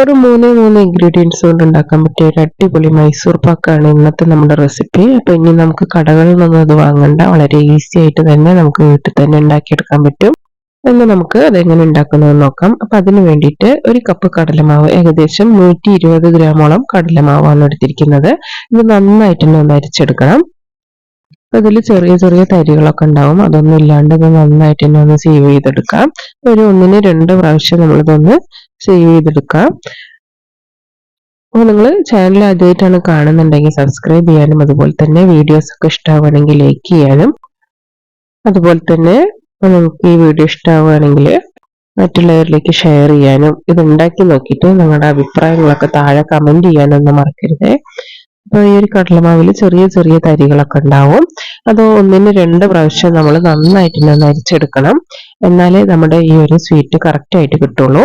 ഒരു മൂന്ന് മൂന്ന് ഇൻഗ്രീഡിയൻസ് കൊണ്ട് ഉണ്ടാക്കാൻ പറ്റിയ ഒരു അടിപൊളി മൈസൂർ പാക്കാണ് ഇന്നത്തെ നമ്മുടെ റെസിപ്പി അപ്പൊ ഇനി നമുക്ക് കടകളിൽ നിന്നും അത് വാങ്ങണ്ട. വളരെ ഈസി ആയിട്ട് തന്നെ നമുക്ക് വീട്ടിൽ തന്നെ ഉണ്ടാക്കിയെടുക്കാൻ പറ്റും. എന്ന് നമുക്ക് അതെങ്ങനെ ഉണ്ടാക്കുന്നതെന്ന് നോക്കാം. അപ്പൊ അതിന് വേണ്ടിയിട്ട് ഒരു കപ്പ് കടലമാവ് ഏകദേശം നൂറ്റി ഇരുപത് ഗ്രാമോളം കടലമാവാണ് എടുത്തിരിക്കുന്നത്. ഇത് നന്നായിട്ട് ഒന്ന് അരിച്ചെടുക്കണം. ഇതിൽ ചെറിയ ചെറിയ തരികളൊക്കെ ഉണ്ടാവും. അതൊന്നും ഇല്ലാണ്ട് ഇത് നന്നായിട്ട് തന്നെ ഒന്ന് സേവ് ചെയ്തെടുക്കാം. ഒരു ഒന്നിന് രണ്ട് പ്രാവശ്യം നമ്മളിതൊന്ന് സേവ് ചെയ്തെടുക്കാം അപ്പോൾ നിങ്ങൾ ചാനൽ ആദ്യമായിട്ടാണ് കാണുന്നുണ്ടെങ്കിൽ സബ്സ്ക്രൈബ് ചെയ്യാനും അതുപോലെ തന്നെ വീഡിയോസ് ഒക്കെ ഇഷ്ടമാവുകയാണെങ്കിൽ ലൈക്ക് ചെയ്യാനും. അതുപോലെ തന്നെ നിങ്ങൾക്ക് ഈ വീഡിയോ ഇഷ്ടമാവുകയാണെങ്കിൽ മറ്റുള്ളവരിലേക്ക് ഷെയർ ചെയ്യാനും ഇത് ഉണ്ടാക്കി നോക്കിയിട്ട് നിങ്ങളുടെ അഭിപ്രായങ്ങളൊക്കെ താഴെ കമന്റ് ചെയ്യാനൊന്നും മറക്കരുത്. അപ്പോൾ ഈ ഒരു കടലമാവിൽ ചെറിയ ചെറിയ തരികളൊക്കെ ഉണ്ടാവും. അത് ഒന്നിന് രണ്ട് പ്രാവശ്യം നമ്മൾ നന്നായിട്ട് നന്നരിച്ചെടുക്കണം എന്നാലേ നമ്മുടെ ഈ ഒരു സ്വീറ്റ് കറക്റ്റ് ആയിട്ട് കിട്ടുള്ളൂ.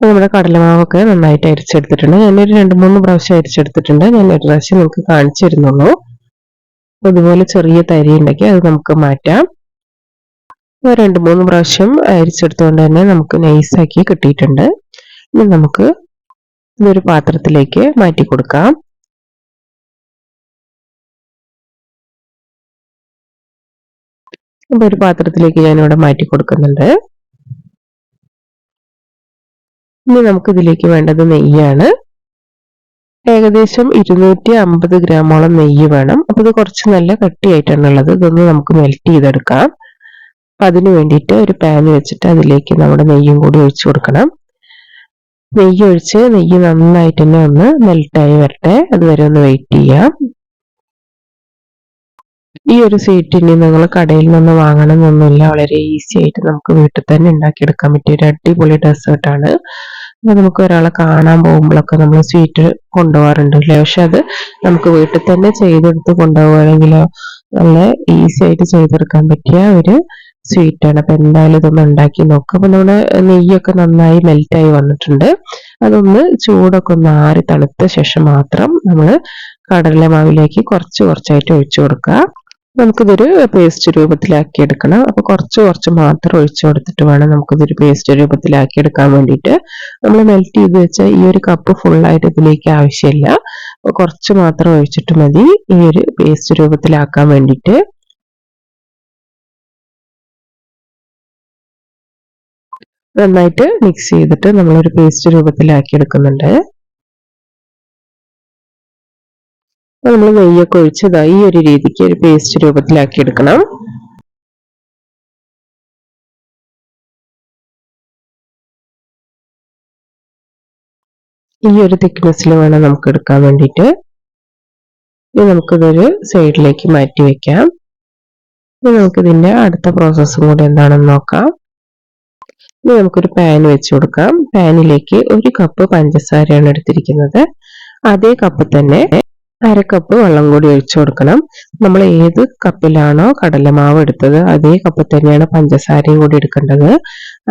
നമ്മുടെ കടലമാവൊക്കെ നന്നായിട്ട് അരിച്ചെടുത്തിട്ടുണ്ട്. ഞാനൊരു രണ്ട് മൂന്ന് പ്രാവശ്യം അരിച്ചെടുത്തിട്ടുണ്ട്. ഞാൻ ഒരു പ്രാവശ്യം നിങ്ങൾക്ക് കാണിച്ചു തരുന്നുള്ളൂ അതുപോലെ ചെറിയ തരി ഉണ്ടെങ്കിൽ അത് നമുക്ക് മാറ്റാം. രണ്ട് മൂന്ന് പ്രാവശ്യം അരിച്ചെടുത്തുകൊണ്ട് തന്നെ നമുക്ക് നൈസാക്കി കിട്ടിയിട്ടുണ്ട്. ഇനി നമുക്ക് ഇതൊരു പാത്രത്തിലേക്ക് മാറ്റി കൊടുക്കാം. അപ്പൊ ഒരു പാത്രത്തിലേക്ക് ഞാനിവിടെ മാറ്റി കൊടുക്കുന്നുണ്ട്. ഇനി നമുക്ക് ഇതിലേക്ക് വേണ്ടത് നെയ്യാണ്. ഏകദേശം ഇരുന്നൂറ്റി അമ്പത് ഗ്രാമോളം നെയ്യ് വേണം. അപ്പൊ ഇത് കുറച്ച് നല്ല കട്ടിയായിട്ടാണ് ഉള്ളത്. ഇതൊന്ന് നമുക്ക് മെൽറ്റ് ചെയ്തെടുക്കാം. അപ്പൊ അതിന് വേണ്ടിയിട്ട് ഒരു പാൻ വെച്ചിട്ട് അതിലേക്ക് നമ്മുടെ നെയ്യും കൂടി ഒഴിച്ചു കൊടുക്കണം. നെയ്യ് ഒഴിച്ച് നെയ്യ് നന്നായിട്ട് തന്നെ ഒന്ന് മെൽറ്റായി വരട്ടെ. അതുവരെ ഒന്ന് വെയിറ്റ് ചെയ്യാം. ഈ ഒരു സ്വീറ്റ് ഇനി നിങ്ങൾ കടയിൽ നിന്ന് വാങ്ങണമെന്നൊന്നുമില്ല വളരെ ഈസി ആയിട്ട് നമുക്ക് വീട്ടിൽ തന്നെ ഉണ്ടാക്കിയെടുക്കാൻ പറ്റിയ ഒരു അടിപൊളി ഡെസേർട്ടാണ് നമുക്ക് ഒരാളെ കാണാൻ പോകുമ്പോഴൊക്കെ നമ്മൾ സ്വീറ്റ് കൊണ്ടുപോകാറുണ്ട് അല്ലേ? പക്ഷെ അത് നമുക്ക് വീട്ടിൽ തന്നെ ചെയ്തെടുത്ത് കൊണ്ടുപോകുകയാണെങ്കിലോ നല്ല ഈസി ആയിട്ട് ചെയ്തെടുക്കാൻ പറ്റിയ ഒരു സ്വീറ്റ് ആണ്. അപ്പൊ എന്തായാലും ഇതൊന്ന് ഉണ്ടാക്കി നോക്കുക അപ്പൊ നമ്മുടെ നെയ്യൊക്കെ നന്നായി മെൽറ്റായി വന്നിട്ടുണ്ട്. അതൊന്ന് ചൂടൊക്കെ ഒന്ന് ആറി തണുത്ത ശേഷം മാത്രം നമ്മൾ കടലമാവിലേക്ക് കുറച്ച് കുറച്ചായിട്ട് ഒഴിച്ചു കൊടുക്കുക. നമുക്കിതൊരു പേസ്റ്റ് രൂപത്തിലാക്കി എടുക്കണം അപ്പൊ കുറച്ച് കുറച്ച് മാത്രം ഒഴിച്ചു കൊടുത്തിട്ട് വേണം നമുക്കിതൊരു പേസ്റ്റ് രൂപത്തിലാക്കി എടുക്കാൻ വേണ്ടിയിട്ട്. നമ്മൾ മെൽറ്റ് ചെയ്ത് വെച്ച ഈ ഒരു കപ്പ് ഫുള്ളായിട്ട് ഇതിലേക്ക് ആവശ്യമില്ല. അപ്പൊ കുറച്ച് മാത്രം ഒഴിച്ചിട്ട് മതി ഈ ഒരു പേസ്റ്റ് രൂപത്തിലാക്കാൻ വേണ്ടിയിട്ട്. നന്നായിട്ട് മിക്സ് ചെയ്തിട്ട് നമ്മളൊരു പേസ്റ്റ് രൂപത്തിലാക്കി എടുക്കുന്നുണ്ട് നമ്മൾ നെയ്യൊക്കെ ഒഴിച്ച് ഈ ഒരു രീതിക്ക് ഒരു പേസ്റ്റ് രൂപത്തിലാക്കി എടുക്കണം ഈ ഒരു തിക്നെസ്സിൽ വേണം നമുക്ക് എടുക്കാൻ വേണ്ടിയിട്ട്. ഇനി നമുക്കിതൊരു സൈഡിലേക്ക് മാറ്റി വെക്കാം. ഇനി നമുക്കിതിന്റെ അടുത്ത പ്രോസസ്സും കൂടി എന്താണെന്ന് നോക്കാം. ഇനി നമുക്കൊരു പാൻ വെച്ച് കൊടുക്കാം. പാനിലേക്ക് ഒരു കപ്പ് പഞ്ചസാരയാണ് എടുത്തിരിക്കുന്നത്. അതേ കപ്പ് തന്നെ അര കപ്പ് വെള്ളം കൂടി ഒഴിച്ചു കൊടുക്കണം. നമ്മൾ ഏത് കപ്പിലാണോ കടലമാവ് എടുത്തത് അതേ കപ്പ് തന്നെയാണ് പഞ്ചസാരയും കൂടി എടുക്കേണ്ടത്.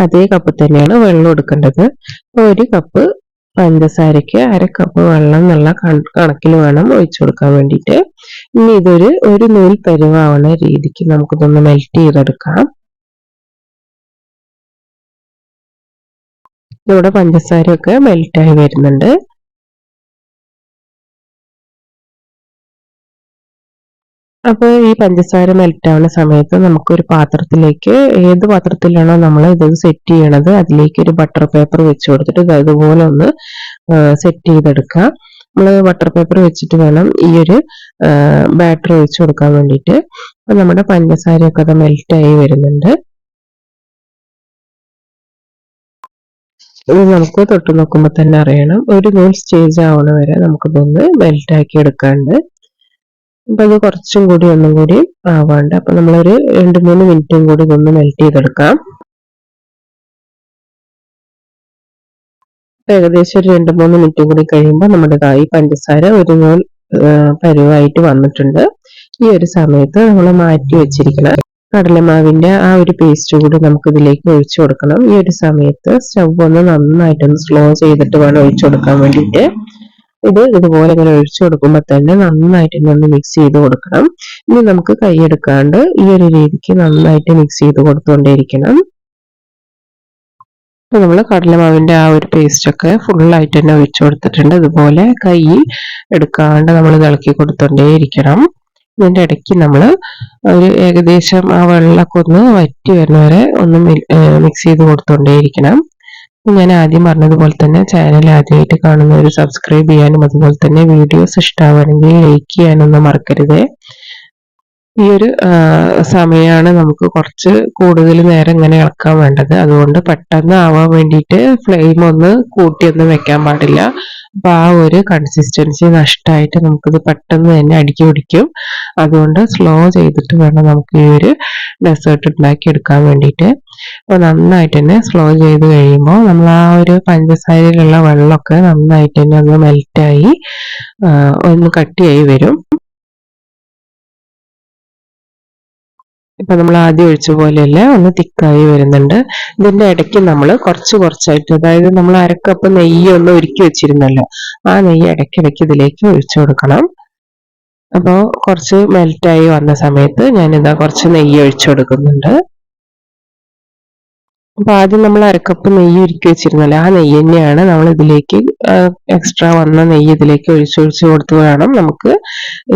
അതേ കപ്പ് തന്നെയാണ് വെള്ളം എടുക്കേണ്ടത്. ഒരു കപ്പ് പഞ്ചസാരയ്ക്ക് അര കപ്പ് വെള്ളം എന്നുള്ള കണക്കിൽ വേണം ഒഴിച്ചു കൊടുക്കാൻ വേണ്ടിയിട്ട്. ഇനി ഇതൊരു ഒരു നൂൽ പരിവാവണ രീതിക്ക് നമുക്കിതൊന്ന് മെൽറ്റ് ചെയ്തെടുക്കാം. ഇവിടെ പഞ്ചസാരയൊക്കെ മെൽറ്റായി വരുന്നുണ്ട്. അപ്പോൾ ഈ പഞ്ചസാര മെൽറ്റ് ആവുന്ന സമയത്ത് നമുക്കൊരു പാത്രത്തിലേക്ക് ഏത് പാത്രത്തിലാണോ നമ്മൾ ഇത് സെറ്റ് ചെയ്യണത് അതിലേക്ക് ഒരു ബട്ടർ പേപ്പർ വെച്ച് കൊടുത്തിട്ട് ഇതുപോലെ ഒന്ന് സെറ്റ് ചെയ്തെടുക്കുക. നമ്മൾ ബട്ടർ പേപ്പർ വെച്ചിട്ട് വേണം ഈ ഒരു ബാറ്റർ ഒഴിച്ച് കൊടുക്കാൻ വേണ്ടിയിട്ട്. അപ്പൊ നമ്മുടെ പഞ്ചസാരയൊക്കെ അത് മെൽറ്റായി വരുന്നുണ്ട്. ഇത് നമുക്ക് തൊട്ട് നോക്കുമ്പോൾ തന്നെ അറിയണം. ഒരു നൂൽ സ്റ്റേജ് ആവണ വരെ നമുക്കിതൊന്ന് മെൽറ്റാക്കി എടുക്കാണ്ട്. അപ്പൊ അത് കുറച്ചും കൂടി ഒന്നും കൂടി ആവാണ്ട്. അപ്പൊ നമ്മളൊരു രണ്ട് മൂന്ന് മിനിറ്റും കൂടി ഇതൊന്ന് മെൽറ്റ് ചെയ്തെടുക്കാം. ഏകദേശം ഒരു രണ്ട് മൂന്ന് മിനിറ്റും കൂടി കഴിയുമ്പോൾ നമ്മുടെ ഈ പഞ്ചസാര ഒരു നൂൽ പരുവായിട്ട് വന്നിട്ടുണ്ട്. ഈ ഒരു സമയത്ത് നമ്മൾ മാറ്റി വെച്ചിരിക്കണം. കടലമാവിന്റെ ആ ഒരു പേസ്റ്റ് കൂടി നമുക്ക് ഇതിലേക്ക് ഒഴിച്ചു കൊടുക്കണം. ഈ ഒരു സമയത്ത് സ്റ്റവ് ഒന്ന് നന്നായിട്ടൊന്ന് സ്ലോ ചെയ്തിട്ട് വേണം ഒഴിച്ചു കൊടുക്കാൻ വേണ്ടിയിട്ട്. ഇത് ഇതുപോലെ ഇങ്ങനെ ഒഴിച്ചു കൊടുക്കുമ്പോൾ തന്നെ നന്നായിട്ട് ഒന്ന് മിക്സ് ചെയ്ത് കൊടുക്കണം. ഇനി നമുക്ക് കൈയെടുക്കാണ്ട് ഈ ഒരു രീതിക്ക് നന്നായിട്ട് മിക്സ് ചെയ്ത് കൊടുത്തുകൊണ്ടേയിരിക്കണം അപ്പോൾ നമ്മൾ കടലമാവിന്റെ ആ ഒരു പേസ്റ്റ് പേസ്റ്റൊക്കെ ഫുള്ളായിട്ട് തന്നെ ഒഴിച്ചു കൊടുത്തിട്ടുണ്ട്. അതുപോലെ കൈ എടുക്കാണ്ട് നമ്മൾ ഇളക്കി കൊടുത്തോണ്ടേയിരിക്കണം. ഇതിന്റെ ഇടയ്ക്ക് നമ്മൾ ഒരു ഏകദേശം ആ വെള്ളമൊക്കെ ഒന്ന് വറ്റി വരുന്നവരെ ഒന്ന് മിക്സ് ചെയ്ത് കൊടുത്തോണ്ടേയിരിക്കണം. ഞാൻ ആദ്യം പറഞ്ഞതുപോലെ തന്നെ ചാനൽ ആദ്യമായിട്ട് കാണുന്നവർ സബ്സ്ക്രൈബ് ചെയ്യാനും അതുപോലെ തന്നെ വീഡിയോസ് ഇഷ്ടമാവുകയാണെങ്കിൽ ലൈക്ക് ചെയ്യാനൊന്നും മറക്കരുത്. ഈ ഒരു സമയമാണ് നമുക്ക് കുറച്ച് കൂടുതൽ നേരം ഇങ്ങനെ ഇളക്കാൻ വേണ്ടത്. അതുകൊണ്ട് പെട്ടെന്ന് ആവാൻ വേണ്ടിയിട്ട് ഫ്ലെയിം ഒന്ന് കൂട്ടിയൊന്നും വെക്കാൻ പാടില്ല. അപ്പം ആ ഒരു കൺസിസ്റ്റൻസി നഷ്ടമായിട്ട് നമുക്കിത് പെട്ടെന്ന് തന്നെ അടുക്കി പിടിക്കും. അതുകൊണ്ട് സ്ലോ ചെയ്തിട്ട് വേണം നമുക്ക് ഈ ഒരു ഡെസേർട്ട് ഉണ്ടാക്കി എടുക്കാൻ വേണ്ടിയിട്ട്. അപ്പോൾ നന്നായിട്ട് തന്നെ സ്ലോ ചെയ്ത് കഴിയുമ്പോൾ നമ്മൾ ആ ഒരു പഞ്ചസാരയിലുള്ള വെള്ളമൊക്കെ നന്നായിട്ട് തന്നെ ഒന്ന് മെൽറ്റായി ഒന്ന് കട്ടിയായി വരും. ഇപ്പൊ നമ്മൾ ആദ്യം ഒഴിച്ച പോലെയല്ല ഒന്ന് തിക്കായി വരുന്നുണ്ട്. ഇതിന്റെ ഇടയ്ക്ക് നമ്മൾ കുറച്ച് കുറച്ചായിട്ട് അതായത് നമ്മൾ അരക്കപ്പ് നെയ്യ് ഒന്ന് ഒരുക്കി വെച്ചിരുന്നല്ലോ ആ നെയ്യ് ഇടയ്ക്കിടയ്ക്ക് ഇതിലേക്ക് ഒഴിച്ചു കൊടുക്കണം. അപ്പോൾ കുറച്ച് മെൽറ്റായി വന്ന സമയത്ത് ഞാനിതാ കുറച്ച് നെയ്യ് ഒഴിച്ചു കൊടുക്കുന്നുണ്ട്. അപ്പോൾ ആദ്യം നമ്മൾ അരക്കപ്പ് നെയ്യ് ഒരുക്കി വെച്ചിരുന്നല്ലോ ആ നെയ്യ് തന്നെയാണ് നമ്മൾ ഇതിലേക്ക് എക്സ്ട്രാ വന്ന നെയ്യ് ഇതിലേക്ക് ഒഴിച്ചൊഴിച്ച് കൊടുത്ത് വേണം നമുക്ക്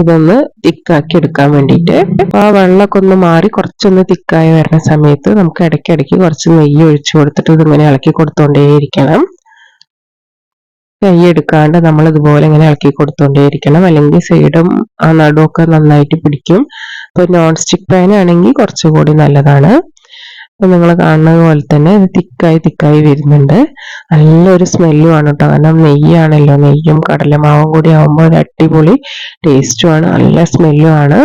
ഇതൊന്ന് തിക്കാക്കി എടുക്കാൻ വേണ്ടിയിട്ട്. അപ്പോൾ ആ വെള്ളമൊക്കെ ഒന്ന് മാറി കുറച്ചൊന്ന് തിക്കായി വരുന്ന സമയത്ത് നമുക്ക് ഇടയ്ക്കിടയ്ക്ക് കുറച്ച് നെയ്യ് ഒഴിച്ചു കൊടുത്തിട്ട് ഇതിങ്ങനെ ഇളക്കി കൊടുത്തോണ്ടേയിരിക്കണം. നെയ്യ് എടുക്കാണ്ട് നമ്മൾ ഇതുപോലെ ഇങ്ങനെ ഇളക്കി കൊടുത്തോണ്ടേയിരിക്കണം അല്ലെങ്കിൽ സൈഡും ആ നടുവൊക്കെ നന്നായിട്ട് പിടിക്കും. ഇപ്പൊ നോൺ സ്റ്റിക് പാൻ ആണെങ്കിൽ കുറച്ചുകൂടി നല്ലതാണ്. അപ്പൊ നിങ്ങൾ കാണുന്നത് പോലെ തന്നെ ഇത് തിക്കായി തിക്കായി വരുന്നുണ്ട്. നല്ലൊരു സ്മെല്ലുമാണ് കേട്ടോ. കാരണം നെയ്യാണല്ലോ. നെയ്യും കടലമാവും കൂടി ആവുമ്പോൾ ഒരു അടിപൊളി ടേസ്റ്റുമാണ് നല്ല സ്മെല്ലുമാണ്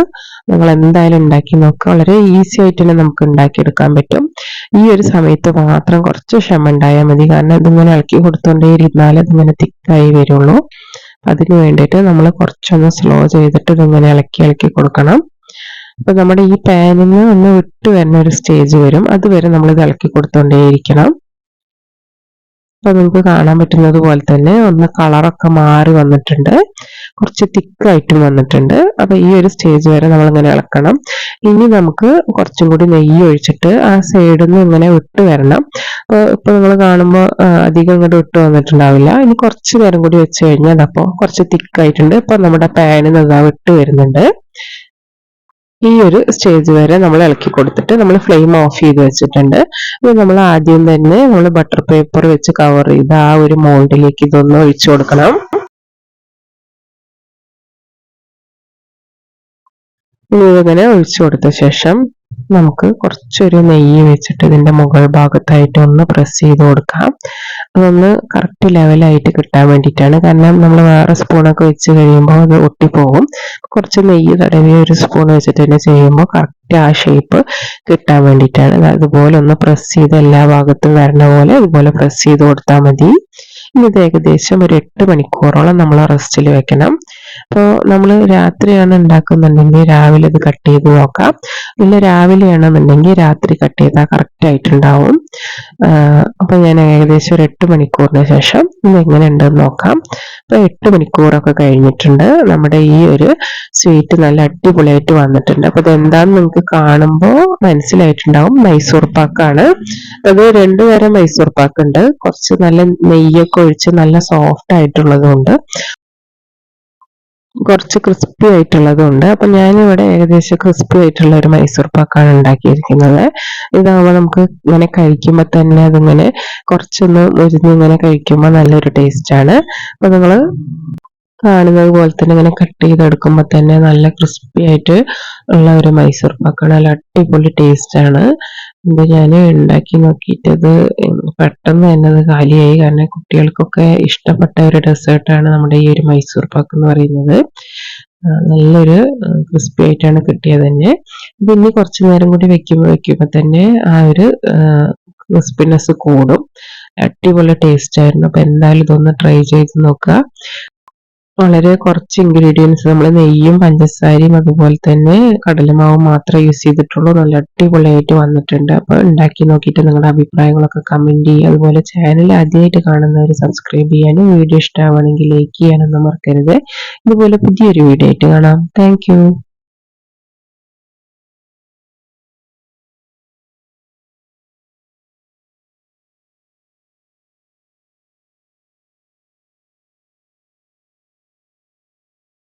നിങ്ങൾ എന്തായാലും ഉണ്ടാക്കി നോക്കുക. വളരെ ഈസി ആയിട്ട് തന്നെ നമുക്ക് ഉണ്ടാക്കിയെടുക്കാൻ പറ്റും. ഈ ഒരു സമയത്ത് മാത്രം കുറച്ച് ക്ഷമ ഉണ്ടായാൽ മതി. കാരണം ഇതിങ്ങനെ ഇളക്കി കൊടുത്തോണ്ടേ ഇരുന്നാലേ ഇതിങ്ങനെ തിക്കായി വരുള്ളൂ. അതിന് വേണ്ടിയിട്ട് നമ്മൾ കുറച്ചൊന്ന് സ്ലോ ചെയ്തിട്ട് ഇതിങ്ങനെ ഇളക്കി ഇളക്കി കൊടുക്കണം. അപ്പൊ നമ്മുടെ ഈ പാനിൽ ഒന്ന് വിട്ട് വരുന്ന ഒരു സ്റ്റേജ് വരും. അതുവരെ നമ്മൾ ഇത് ഇളക്കി കൊടുത്തോണ്ടേയിരിക്കണം. അപ്പൊ നമുക്ക് കാണാൻ പറ്റുന്നത് പോലെ തന്നെ ഒന്ന് കളറൊക്കെ മാറി വന്നിട്ടുണ്ട്. കുറച്ച് തിക്കായിട്ടും വന്നിട്ടുണ്ട്. അപ്പൊ ഈ ഒരു സ്റ്റേജ് വരെ നമ്മൾ ഇങ്ങനെ ഇളക്കണം. ഇനി നമുക്ക് കുറച്ചും കൂടി നെയ്യ് ഒഴിച്ചിട്ട് ആ സൈഡിൽ നിന്ന് ഇങ്ങനെ വിട്ട് വരണം. അപ്പൊ ഇപ്പൊ നിങ്ങൾ കാണുമ്പോൾ അധികം ഇങ്ങോട്ട് വിട്ട് വന്നിട്ടുണ്ടാവില്ല. ഇനി കുറച്ച് നേരം കൂടി വെച്ച് കഴിഞ്ഞാൽ അപ്പോൾ കുറച്ച് തിക്കായിട്ടുണ്ട് ഇപ്പൊ നമ്മുടെ പാനിൽ നിന്ന് വിട്ട് വരുന്നുണ്ട്. ഈ ഒരു സ്റ്റേജ് വരെ നമ്മൾ ഇളക്കി കൊടുത്തിട്ട് നമ്മൾ ഫ്ലെയിം ഓഫ് ചെയ്ത് വെച്ചിട്ടുണ്ട്. ഇത് നമ്മൾ ആദ്യം തന്നെ നമ്മൾ ബട്ടർ പേപ്പർ വെച്ച് കവർ ചെയ്ത് ആ ഒരു മോൾഡിലേക്ക് ഇതൊന്ന് ഒഴിച്ചു കൊടുക്കണം. ഇനി ഇതിങ്ങനെ ഒഴിച്ചു കൊടുത്ത ശേഷം നമുക്ക് കുറച്ചൊരു നെയ്യ് വെച്ചിട്ട് ഇതിന്റെ മുകൾ ഭാഗത്തായിട്ട് ഒന്ന് പ്രസ് ചെയ്ത് കൊടുക്കാം. അതൊന്ന് കറക്റ്റ് ലെവലായിട്ട് കിട്ടാൻ വേണ്ടിയിട്ടാണ്. കാരണം നമ്മൾ വേറെ സ്പൂണൊക്കെ വെച്ച് കഴിയുമ്പോൾ അത് ഒട്ടിപ്പോകും. കുറച്ച് നെയ്യ് തടവി ഒരു സ്പൂൺ വെച്ചിട്ട് തന്നെ ചെയ്യുമ്പോൾ കറക്റ്റ് ആ ഷേപ്പ് കിട്ടാൻ വേണ്ടിയിട്ടാണ്. അതുപോലെ ഒന്ന് പ്രസ് ചെയ്ത് എല്ലാ ഭാഗത്തും വരണ പോലെ അതുപോലെ പ്രസ് ചെയ്ത് കൊടുത്താൽ മതി. ഇനി ഇത് ഏകദേശം ഒരു എട്ട് മണിക്കൂറോളം നമ്മൾ റെസ്റ്റിൽ വെക്കണം. അപ്പോൾ നമ്മൾ രാത്രിയാണ് ഉണ്ടാക്കുന്നുണ്ടെങ്കിൽ രാവിലെ ഇത് കട്ട് ചെയ്ത് നോക്കാം. ഇല്ല രാവിലെയാണെന്നുണ്ടെങ്കിൽ രാത്രി കട്ട് ചെയ്താൽ കറക്റ്റ് ആയിട്ടുണ്ടാവും. അപ്പൊ ഞാൻ ഏകദേശം ഒരു എട്ട് മണിക്കൂറിന് ശേഷം ഇത് എങ്ങനെ ഉണ്ടെന്ന് നോക്കാം. അപ്പൊ എട്ട് മണിക്കൂറൊക്കെ കഴിഞ്ഞിട്ടുണ്ട്. നമ്മുടെ ഈ ഒരു സ്വീറ്റ് നല്ല അടിപൊളിയായിട്ട് വന്നിട്ടുണ്ട്. അപ്പൊ ഇതെന്താന്ന് നിങ്ങൾക്ക് കാണുമ്പോൾ മനസ്സിലായിട്ടുണ്ടാവും. മൈസൂർ പാക്കാണ്. അത് രണ്ടു തരം മൈസൂർ പാക്ക് ഉണ്ട് കുറച്ച് നല്ല നെയ്യൊക്കെ ഒഴിച്ച് നല്ല സോഫ്റ്റ് ആയിട്ടുള്ളതുകൊണ്ട് കുറച്ച് ക്രിസ്പി ആയിട്ടുള്ളതുണ്ട്. അപ്പൊ ഞാനിവിടെ ഏകദേശം ക്രിസ്പി ആയിട്ടുള്ള ഒരു മൈസൂർ പാക്കാണ് ഉണ്ടാക്കിയിരിക്കുന്നത്. ഇതാകുമ്പോൾ നമുക്ക് ഇങ്ങനെ കഴിക്കുമ്പോൾ തന്നെ അതിങ്ങനെ കുറച്ചൊന്ന് മുരിഞ്ഞ് ഇങ്ങനെ കഴിക്കുമ്പോൾ നല്ലൊരു ടേസ്റ്റ് ആണ്. അപ്പൊ നിങ്ങൾ കാണുന്നത് പോലെ തന്നെ ഇങ്ങനെ കട്ട് ചെയ്തെടുക്കുമ്പോൾ തന്നെ നല്ല ക്രിസ്പി ആയിട്ട് ഉള്ള ഒരു മൈസൂർ പാക്കാണ്. നല്ല അടിപൊളി ടേസ്റ്റ് ആണ്. ഇത് ഞാൻ ഉണ്ടാക്കി നോക്കിയിട്ട് അത് പെട്ടെന്ന് തന്നെ അത് കാലിയായി. കാരണം കുട്ടികൾക്കൊക്കെ ഇഷ്ടപ്പെട്ട ഒരു ഡെസേർട്ടാണ് നമ്മുടെ ഈ ഒരു മൈസൂർ പാക്ക് എന്ന് പറയുന്നത്. നല്ലൊരു ക്രിസ്പി ആയിട്ടാണ് കിട്ടിയത് തന്നെ. പിന്നെ കുറച്ച് നേരം കൂടി വെക്കുമ്പോൾ വെക്കുമ്പോൾ തന്നെ ആ ഒരു ക്രിസ്പിനെസ് കൂടും. അടിപൊളി ടേസ്റ്റ് ആയിരുന്നു. അപ്പൊ എന്തായാലും ഇതൊന്ന് ട്രൈ ചെയ്ത് നോക്കുക. വളരെ കുറച്ച് ഇൻഗ്രീഡിയൻസ് നമ്മൾ നെയ്യും പഞ്ചസാരയും അതുപോലെ തന്നെ കടലമാവും മാത്രമേ യൂസ് ചെയ്തിട്ടുള്ളൂ. നല്ല അടിപൊളിയായിട്ട് വന്നിട്ടുണ്ട്. അപ്പോൾ ഉണ്ടാക്കി നോക്കിയിട്ട് നിങ്ങളുടെ അഭിപ്രായങ്ങളൊക്കെ കമന്റ് ചെയ്യുക. അതുപോലെ ചാനൽ ആദ്യമായിട്ട് കാണുന്നവർ സബ്സ്ക്രൈബ് ചെയ്യാനും വീഡിയോ ഇഷ്ടമാണെങ്കിൽ ലൈക്ക് ചെയ്യാനൊന്നും മറക്കരുത്. ഇതുപോലെ പുതിയൊരു വീഡിയോ ആയിട്ട് കാണാം. താങ്ക്